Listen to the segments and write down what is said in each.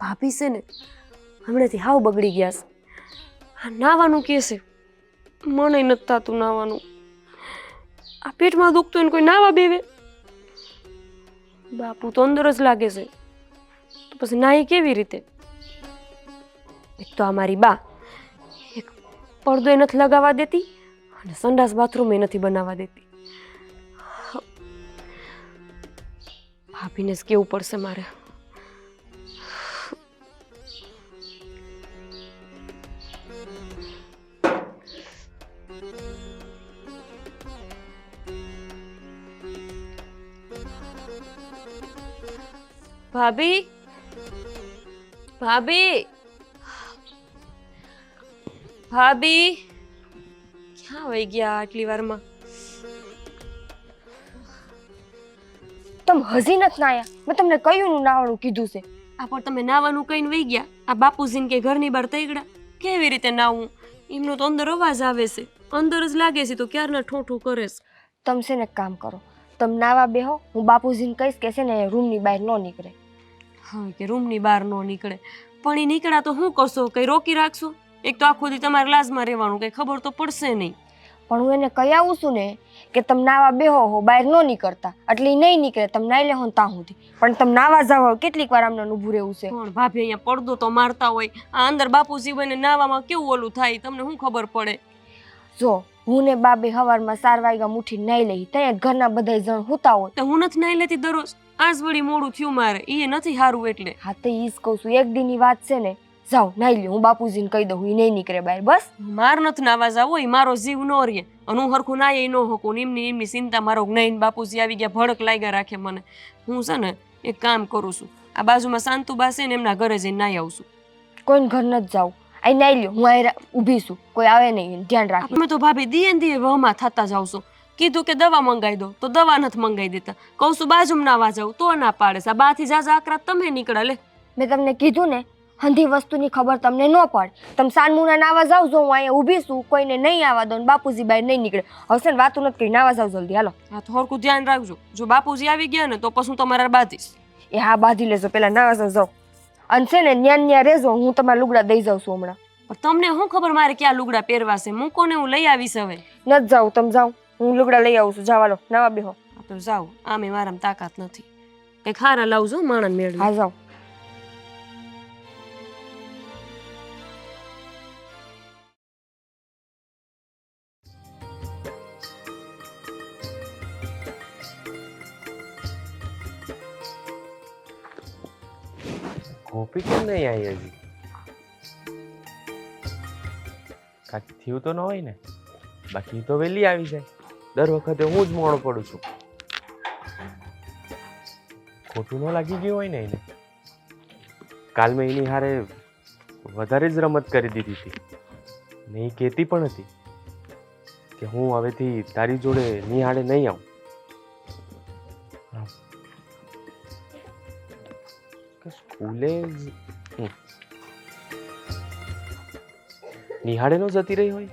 ભાભી છે ને, હમણાંથી હાવ બગડી ગયા છે. આ નાવાનું કે છે? મને નથી થતું નાવાનું. આ પેટમાં દુખતું એને કોઈ નાવા બેવે? બાપુ તો અંદર જ લાગે છે. તો પછી નાહી કેવી રીતે? એક તો આ મારી બા, એક પડદો નથી લગાવવા દેતી અને સંડાસ બાથરૂમ એ નથી બનાવવા દેતી. ભાભીને જ કેવું પડશે મારે? ભાભી? ભાભી? ભાભી? ક્યાં વહી ગયા આટલી વારમાં? તમે હજી નથી નાયા. મેં તમને કયું નાવાનું કીધું છે? આ પણ તમે નાવાનું કહીને વહી ગયા. આ બાપુજીને કે ઘરની બહાર તૈગડા. કેવી રીતે નાવું? એમનો તો અંદર અવાજ આવે છે. અંદર જ લાગે છે તો ક્યારના ઠોઠું કરે છે? તમે છે ને કામ કરો. તમે નાવા બેહો હું બાપુજીને કહીશ કે છે ને રૂમની બહાર ન નીકળે. હા કે રૂમની બહાર ન નીકળે. પણ એ નીકળ્યા તો શું કરશો? કંઈ રોકી રાખશો? એક તો આખો દી તમારે લાજમાં રહેવાનું કંઈ ખબર તો પડશે નહીં. પણ હું એને કહી આવું છું ને કે તમે નાવા બેહો હો બહાર ન નીકળતા. એટલે નહીં નીકળે તમે નાઈ લેહો ને ત્યાં સુધી. પણ તમે નાવા જાવ કેટલીક વાર આમને ઊભું રહેવું છે. પણ ભાભી અહીંયા પડદો તો મારતા હોય? આ અંદર બાપુજી બને નાવામાં કેવું ઓલું થાય? તમને શું ખબર પડે? જો હું ને બાબે હવારમાં સારવાઈ વાગ્યા મુઠી નાઈ લઈ ત્યાં ઘરના બધા જણ હુતા હોય. તો હું નથી નાઈ લેતી દરરોજ? આજ વળી મોડું થયું મારે એ નથી સારું એટલે. હા તો ઈ જ કહું છું એક દીની વાત છે ને જાઓ નાઈ લ્યો હું બાપુજીને કહી દઉં એ નહીં નીકળે બહાર બસ. માર નથી નાવા જાવ હોય મારો જીવ ન રહે. અને હું હરખું નાય ન હકું ને એમની એમની ચિંતા મારો નહીં બાપુજી આવી ગયા ભડક લાગ્યા રાખે મને. હું છે ને એક કામ કરું છું. આ બાજુમાં શાંતુબા છે ને એમના ઘરે જઈને નાઈ આવું છું. કોઈને ઘર નથી જાવું અહીં નાઈ લ્યો હું અહીં ઊભી છું. કોઈ આવે નહીં ધ્યાન રાખ તમે તો ભાભી દીએ ને દીએ વહમાં થતા જાવ છો. કીધું કે દવા મંગાવી દો તો દવા નથી મંગાવી દેતા. કહું છું બાજુમાં નાવા જાઉં તો ના પાડે આ બાથી જાજા આકરા તમે નીકળે લે. મેં તમને કીધું ને હંધી વસ્તુની ખબર તમને ન પડે. તમે સાનમુના નાવા જાવ જો હું અહીંયા ઊભી છું કોઈને નહીં આવવા દો ને બાપુજી બહાર નહીં નીકળે. હવે છે ને વાતું નથી કરી નાવા જાવ જલ્દી હાલો. હા તો ધ્યાન રાખજો. જો બાપુજી આવી ગયા ને તો પછી હું તમારા બાંધીશ. એ હા બાંધી લેજો પેલા નાવા જાવ જાઓ. અને છે ને ન્યા ન્યા રહેજો હું તમારા લુગડા દઈ જાઉં છું હમણાં. પણ તમને શું ખબર મારે ક્યાં લુગડા પહેરવા છે? મૂકો ને હું લઈ આવીશ હવે? નથી જાઉં તમે જાઉં હું લુગડા લઈ આવું છું. જાવાલો નવા બેહો. તો જાઉં આમે મારામાં તાકાત નથી. કંઈક હારા લાવજો માણસ મેળવી. હા જાઓ. ગોપી કેમ નહીં આવી હજી કાંઈક થયું તો ન હોય ને બાકી તો વહેલી આવી જાય દર વખતે હું જ મોડો પડું છું ખોટું ન લાગી ગયું હોય ને એને કાલ મેં એની હારે વધારે જ રમત કરી દીધી હતી ને એ કહેતી પણ હતી કે હું હવેથી તારી જોડે નિહાળે નહીં આવું સ્કૂલે નિહાળે નો જતી રહી હોય?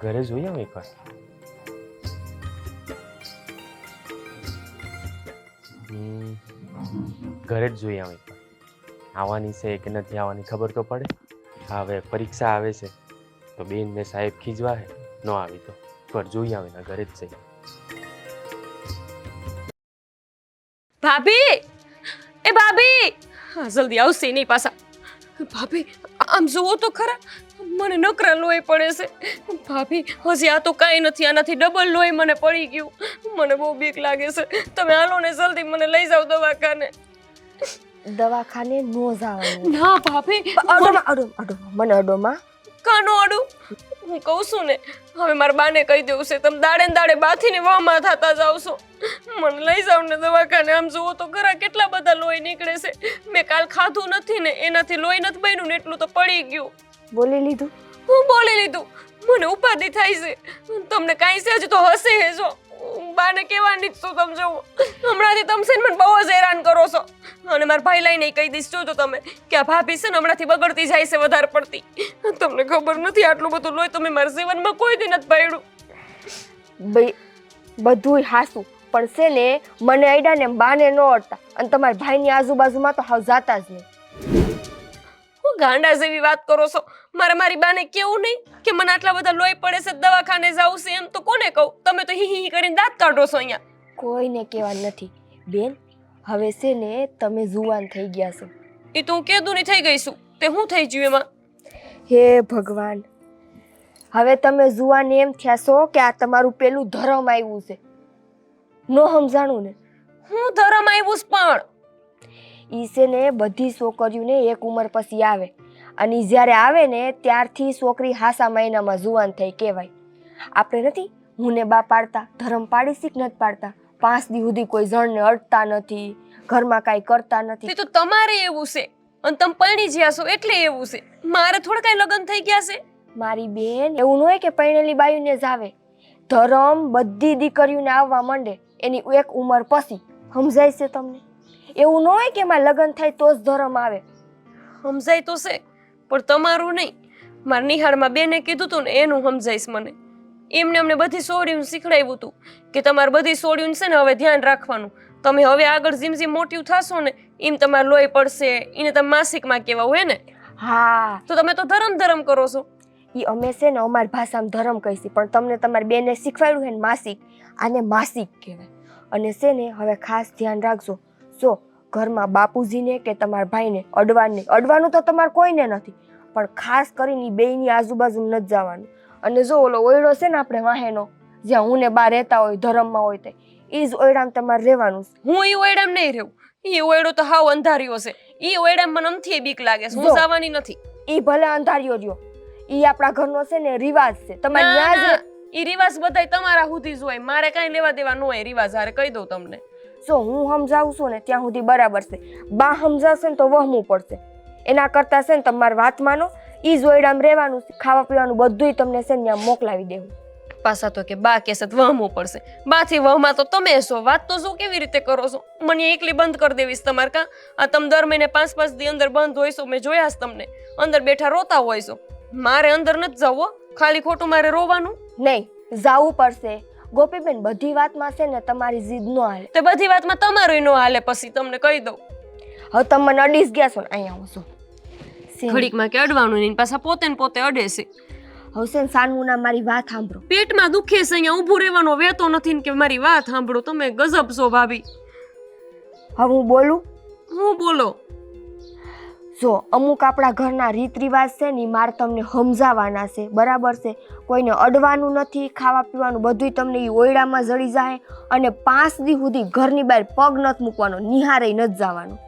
ઘરે જોઈ આવું એકવાર. ઘરે જ જોઈ આવું એકવાર. આવવાની છે કે નથી આવવાની ખબર તો પડે. હવે પરીક્ષા આવે છે, તો બેન ને સાહેબ ખીજવા હે ન આવી તો. પર જોઈ આવે ને ઘરે જ જઈ. ભાભી! એ ભાભી! હા જલ્દી આવશે નહીં પાછા. ભાભી આમ જુઓ તો ખરા મને નકરા લોહી પડે છે. ભાભી હજી આ તો કાંઈ નથી આનાથી ડબલ લોહી મને પડી ગયું. મને બહુ બીક લાગે છે. તમે હાલો ને જલ્દી મને લઈ જાઓ દવાખાને. દવાખાને નો જવાનું. ના ભાભી. અડો અડો અડો મને અડોમાં. કાનો આડું. હું કહું છું ને હવે મારા બાને કહી દેવું છે તમે દાડે દાડે બાથીને વામાં થતા જાવ છો. મને લઈ જાવ ને દવાખાને આમ જુઓ તો ઘરા કેટલા બધા લોહી નીકળે છે. મેં કાલ ખાધું નથી ને એનાથી લોહી નથી બન્યું ને એટલું તો પડી ગયું. બોલી લીધું? હું બોલી લીધું મને ઉપાધિ થાય છે. તમને કાંઈ છે હજી તો હશે હેજો બાને કહેવાની જ તમે જુઓ હમણાંથી તમે છે ને મને બહુ જ હેરાન કરો છો. અને મારા ભાઈ લઈને કહી દઈશ જોજો તમે, કે આ ભાભી છે ને હમણાંથી બગડતી જાય છે વધારે પડતી. તમને ખબર નથી આટલું બધું લોહી તમે મારા જીવનમાં કોઈ દી નથી પાડ્યું ભાઈ, બધુંય હાસું. પણ છે ને, મને આઈડા ને બાને ન અડતા. અને તમારા ભાઈની આજુબાજુમાં તો હાવ જાતા જ નહીં. ગાંડા જેવી વાત કરો છો? મારે મારી બાને કેવું નહીં કે મને આટલા બધા લોહી પડે છે દવાખાને જાવું છે એમ તો કોને કહું? તમે તો હી હી કરીને દાંત કાઢો છો અહીંયા. કોઈને કહેવા નથી. બેન હવે છે ને તમે જુવાન થઈ ગયા છો. એ તો હું કેદું નહીં થઈ ગઈ છું. તે હું થઈ ગયું એમાં? હે ભગવાન હવે તમે જુવાન એમ થયા છો કે આ તમારું પેલું ધર્મ આવ્યું છે. નો સમજાણું ને? હું ધરમ આવ્યું પણ ઈ છે ને બધી છોકરીઓને એક ઉંમર પછી આવે. અને જ્યારે આવે ને ત્યારથી છોકરી હાસા મહિનામાં જુવાન થઈ કહેવાય. આપણે નથી હું ને બા પાડતા ધર્મ પાડી શીખ નથી પાડતા. પાંચ દી સુધી કોઈ જણને અડતા નથી ઘરમાં કાંઈ કરતા નથી. તો તમારે એવું છે. અને તમે પરણી જ્યાં છો એટલે એવું છે. મારે થોડા કાંઈ લગ્ન થઈ ગયા છે? મારી બેન એવું ન હોય કે પરણેલી બાયુને જ આવે. ધર્મ બધી દીકરીઓને આવવા માંડે એની એક ઉંમર પછી. સમજાય છે તમને? એવું ન હોય કે એમાં લગ્ન થાય તો જ ધર્મ આવે. સમજાય તો છે પણ તમારું નહીં. મારા નિહાળમાં બેને કીધું હતું ને એનું સમજાઈશ મને. એમને અમને બધી સોડિયું શીખડાવ્યું હતું કે તમારે બધી સોડિયું છે ને હવે ધ્યાન રાખવાનું. તમે હવે આગળ જેમ જેમ મોટી થશો ને એમ તમારે લોહી પડશે એને તમે માસિકમાં કહેવા હોય ને. હા. તો તમે તો ધરમ ધરમ કરો છો. એ અમે છે ને અમારી ભાષામાં ધરમ કહીશી પણ તમને તમારી બેને શીખવાડ્યું છે ને માસિક આને માસિક કહેવાય. અને છે ને હવે ખાસ ધ્યાન રાખજો જો ઘરમાં બાપુજીને કે તમારા ભાઈને અડવાનું અડવાનું તો તમારે કોઈને નથી પણ ખાસ કરીને બેયની આજુબાજુ નથી જવાનું. અને જો ઓલો ઓયડો છે ને આપણે વાહેનો જ્યાં હું ને બા રહેતા હોય ધર્મમાં હોય તે એ જ ઓયડામાં તમારે રહેવાનું. હું ઈ ઓયડામ નહીં રહેવું. એ ઓયડો તો હાવ અંધાર્યો છે. એ ઓયડામ મને અમથી બીક લાગે છે. હું. જવાની નથી. એ ભલે અંધાર્યો રહ્યો એ આપણા ઘરનો છે ને રિવાજ છે. તમારે ના, એ ઈ રિવાજ બધાય તમારા સુધી જ હોય. મારે કાંઈ લેવા દેવા ન હોય રિવાજ હારે કહી દઉં તમને. જો હું સમજાવું છું ને ત્યાં સુધી બરાબર છે. બા સમજાવશે ને તો વહમવું પડશે. એના કરતાં છે ને તમારી વાત માનો એ જોઈડામ રહેવાનું ખાવા પીવાનું બધુંય તમને છે ને ત્યાં મોકલાવી દેવું. પાછા તો કે બા કેસત તો વહમવું પડશે. બાથી વહમાં તો તમે છો વાત તો શું કેવી રીતે કરો છો? મને એકલી બંધ કરી દેવીશ તમારે કાં? આ તમે દર મહિને પાંચ પાંચ દી અંદર બંધ હોય છો મેં જોયા છે તમને. અંદર બેઠા રોતા હોય છો. મારે અંદર નથી જવો ખાલી ખોટું મારે રોવાનું? નહીં જાવું પડશે. ગોપીબેન બધી વાતમાં છે ને તમારી જીદ ન હાલે. તે બધી વાતમાં તમારું ન હાલે પછી તમને કહી દઉં. હવે તમે મને અડીસ ગયા છો ને અહીંયા હું છું. ઘડીકમાં કે અડવાનું નહીં પાછા પોતે ને પોતે અડે છે. હવે છે ના મારી વાત સાંભળો. પેટમાં દુખે છે અહીંયા ઊભું રહેવાનો વેતો નથી ને કે મારી વાત સાંભળો તમે ગજબ છો ભાભી. હવે હું બોલું? હું બોલો? જો અમુક આપણા ઘરના રીત રિવાજ છે ને મારે તમને સમજાવવાના છે બરાબર છે? કોઈને અડવાનું નથી ખાવા પીવાનું બધુંય તમને એ ઓયડામાં જડી જાય અને પાંચ દી સુધી ઘરની બહાર પગ નથી મૂકવાનો નિહારે નથી જવાનું.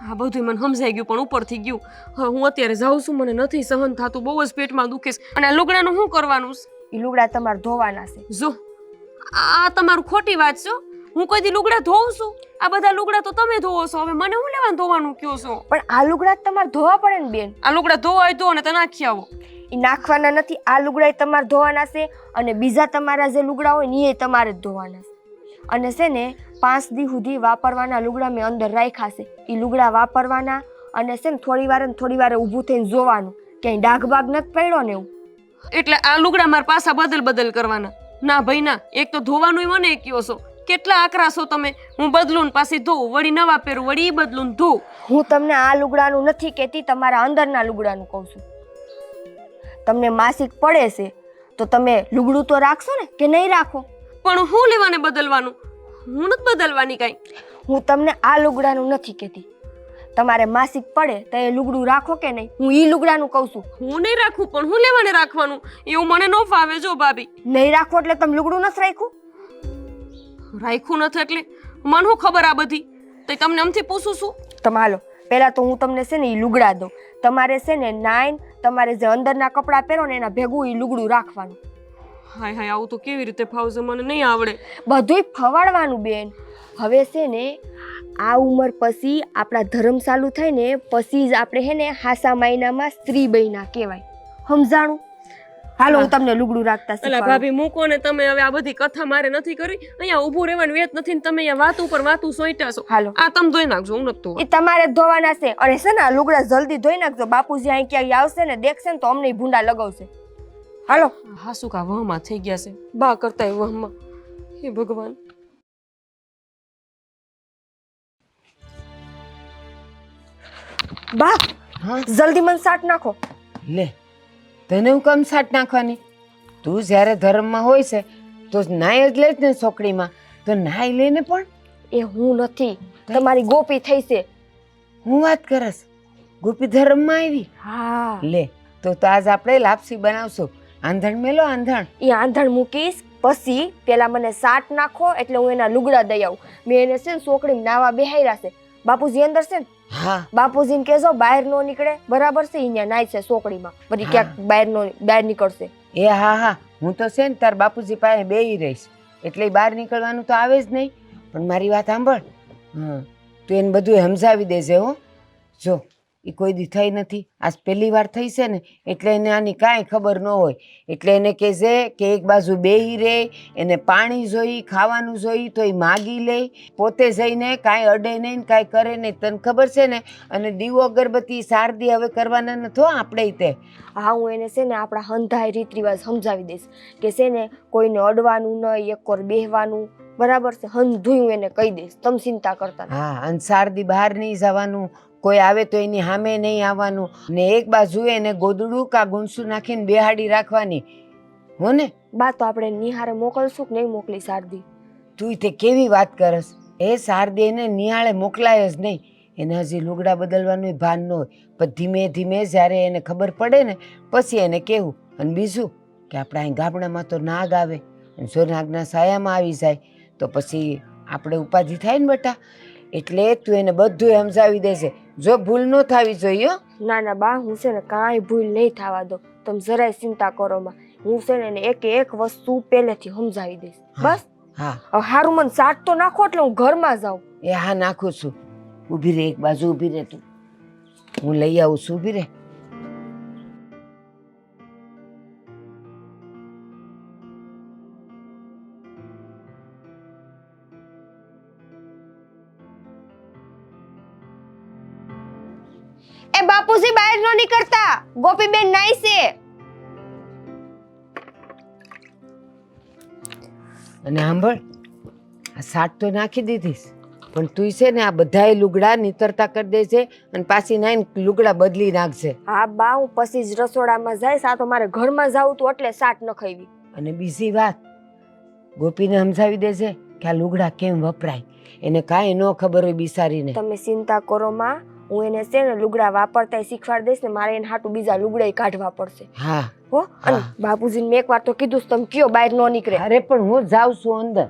હા બધું મને સમજાઈ ગયું પણ ઉપરથી ગયું. હું અત્યારે જાઉં છું મને નથી સહન થતું બહુ જ પેટમાં દુખે છે. અને આ લુગડાનું શું કરવાનું છે? એ લુગડા તમારે ધોવાના છે. જો આ તમારું ખોટી વાત છે હું કોઈ દી લુગડા ધોઉં છું? આ બધા લુગડા તો તમે ધોવો છો. હવે મને હું લેવા ધોવાનું કયો છો? પણ આ લુગડા તમારે ધોવા પડે ને બેન. આ લુગડા ધોવાય ધો અને તે નાખી આવો. એ નાખવાના નથી આ લુગડા તમારે ધોવાના છે અને બીજા તમારા જે લુગડા હોય ને એ તમારે જ ધોવાના છે. અને છે ને પાંચ દી સુધી વાપરવાના લુગડા મેં અંદર રાખ્યા છે. એ લુગડા વાપરવાના અને છે ને થોડી વાર થોડી વાર ઊભું થઈને જોવાનું. ક્યાંય ડાઘ બાગ નથી પડ્યો ને એવું? એટલે આ લુગડા મારા પાછા બદલ બદલ કરવાના. ના ભાઈ ના એક તો ધોવાનું મને કયો છો. કેટલા આકરા છો તમે? હું બદલું પાછી ધોઉં વળી નવા પહેરું વળી બદલું ધોઉં. હું તમને આ લુગડાનું નથી કહેતી તમારા અંદરના લુગડાનું કહું છું. તમને માસિક પડે છે તો તમે લુગડું તો રાખશો ને કે નહીં રાખો? પણ હું લેવાને બદલવાનું? હું નથી બદલવાની કાંઈ. હું તમને આ લુગડાનું નથી કહેતી. તમારે માસિક પડે તો એ લુગડું રાખો કે નહીં? હું એ લુગડાનું કહું છું. હું નહીં રાખું પણ હું લેવાને રાખવાનું? એવું મને ન ફાવે જો ભાભી. નહીં રાખો એટલે તમે લુગડું નથી રાખ્યું? રાખ્યું નથી એટલે મને શું ખબર આ બધી? તો તમને અમથી પૂછું છું તમે હાલો પહેલાં તો હું તમને છે ને એ લુગડા દઉં. તમારે છે ને નાઈન તમારે જે અંદરના કપડાં પહેરો ને એના ભેગું એ લુગડું રાખવાનું. હાય હાય આવું તો કેવી રીતે ફાવશે? મને નહીં આવડે. બધુંય ફવાડવાનું બેન. હવે છે ને આ ઉંમર પછી આપણા ધર્મ ચાલુ થાય ને પછી જ આપણે હે ને હાસા મહિનામાં સ્ત્રી બહેના કહેવાય. સમજાણું? હાલો હું તમને લુગડું રાખતા એટલે ભાભી મૂકો ને તમે હવે આ બધી કથા મારે નથી કરી. અહીંયા ઊભું રહેવાનું વેત નથી ને તમે અહીંયા વાત ઉપર વાતું સોઈટા છો. હાલો. આ તમે ધોઈ નાખજો હું નતો એ તમારે ધોવાના છે. અને છે ને આ લુગડા જલ્દી ધોઈ નાખજો. બાપુજી અહીં ક્યાંય આવશે ને દેખશે ને તો અમને ભૂંડા લગાવશે. હાલો. હા શું કા વહમાં થઈ ગયા છે. બા કરતા વહમાં. હે ભગવાન. બા જલ્દી મને સાટ નાખો. લે. તને હું કમ સાટ નાખવાની? તું જ્યારે ધર્મમાં હોય છે તો નાય જ લે જ ને છોકરીમાં તો નાય લેને પણ? એ હું નથી. તમારી ગોપી થઈ છે. હું વાત કરસ? ગોપી ધર્મમાં આવી? હા. લે તો તો આજ આપણે લાપસી બનાવશું. આંધણ મેલો આંધણ. એ આંધણ મૂકીશ પછી પેલા મને સાટ નાખો એટલે હું એના લુગડા દઈ આવું. મેં એને છે ને છોકરી નાવા બેહાઈ છે. બાપુજી અંદર છે ને હા. બાપુજીને કહેજો બહાર નો નીકળે. બરાબર છે? અહીંયા નાય છે સોકડીમાં. હા. ક્યાંક બહાર નો બહાર નીકળશે. એ હા હા. હું તો છે ને તાર બાપુજી પાસે બેહી રહીશ. એટલે બહાર નીકળવાનું તો આવે જ નહીં. પણ મારી વાત સાંભળ. હા તું એને બધું સમજાવી દેજે હો. જો. એ કોઈ દી થઈ નથી. આજ પહેલી વાર થઈ છે ને એટલે એને આની કાંઈ ખબર ન હોય. એટલે એને કહેજે કે એક બાજુ બેહી રહે એને પાણી જોઈ ખાવાનું જોઈ તો એ માગી લે. પોતે જઈને કાંઈ અડે નહીં ને કાંઈ કરે નહીં. તને ખબર છે ને અને દીવો અગરબત્તી શારદી હવે કરવાના નથો આપણે તે. હા હું એને છે ને આપણા હંધાય રીત રિવાજ સમજાવી દઈશ. કે છે ને કોઈને અડવાનું નહીં એક કોર બેહવાનું. બરાબર છે? હંધું એને કહી દઈશ. તમ ચિંતા કરતા હા અને શારદી બહાર નહીં જવાનું. કોઈ આવે તો એની સામે નહીં આવવાનું. ને એક બાજુ એને ગોદડું કા ગુણસું નાખીને બેહાડી રાખવાની. હો ને? બા તો આપણે નિહારે મોકલશું કે નહીં મોકલી શારદી? તું તે કેવી વાત કરસ? એ શારદી એને નિહાળે મોકલાય જ નહીં. એને હજી લુગડા બદલવાનું ભાન ન હોય. પણ ધીમે ધીમે જ્યારે એને ખબર પડે ને પછી એને કહેવું અને બીજું કે આપણા અહીં ગામડામાં તો નાગ આવે. અને જો નાગના સાયામાં આવી જાય. તો પછી આપણે ઉપાધિ થાય ને બેટા? એટલે તું એને બધું સમજાવી દેશે જો ભૂલ ન થવી જોઈએ ના ના બા હું છે ને કાંઈ ભૂલ નહીં થવા દો તમે જરાય ચિંતા કરો માં. હું છે ને એને એકે એક વસ્તુ પહેલેથી સમજાવી દઈશ. બસ? હા. હારું મને સાટ તો નાખો એટલે હું ઘરમાં જાઉં. એ હા નાખું છું. ઊભી રે એક બાજુ ઊભી રહે તું. હું લઈ આવું છું ઊભી રહે એ બાપુજી બહાર નો નીકળતા. ગોપીબેન નાઈ છે. અને સાંભળ આ સાટ તો નાખી દીધીસ પણ તું છે ને આ બધાય લુગડા નીતરતા કરી દેજે અને પાછી નાઈને લુગડા બદલી નાખજે. હા બા હું પછી જ રસોડામાં જાય આ તો મારે ઘરમાં જાવું તું એટલે સાટ ન ખાવી અને બીજી વાત ગોપીને સમજાવી દેજે કે આ લુગડા કેમ વપરાય? એને કાંઈ ન ખબર હોય બિસારીને. તમે ચિંતા કરો માં. હું એને છે ને લુગડા વાપરતા શીખવાડ દઈશ ને મારે એને હાટું બીજા લુગડા કાઢવા પડશે. હા. હો? અને બાપુજીને મેં એકવાર તો કીધું તમે કયો બહાર ન નીકળે? અરે પણ હું જાઉં છું અંદર.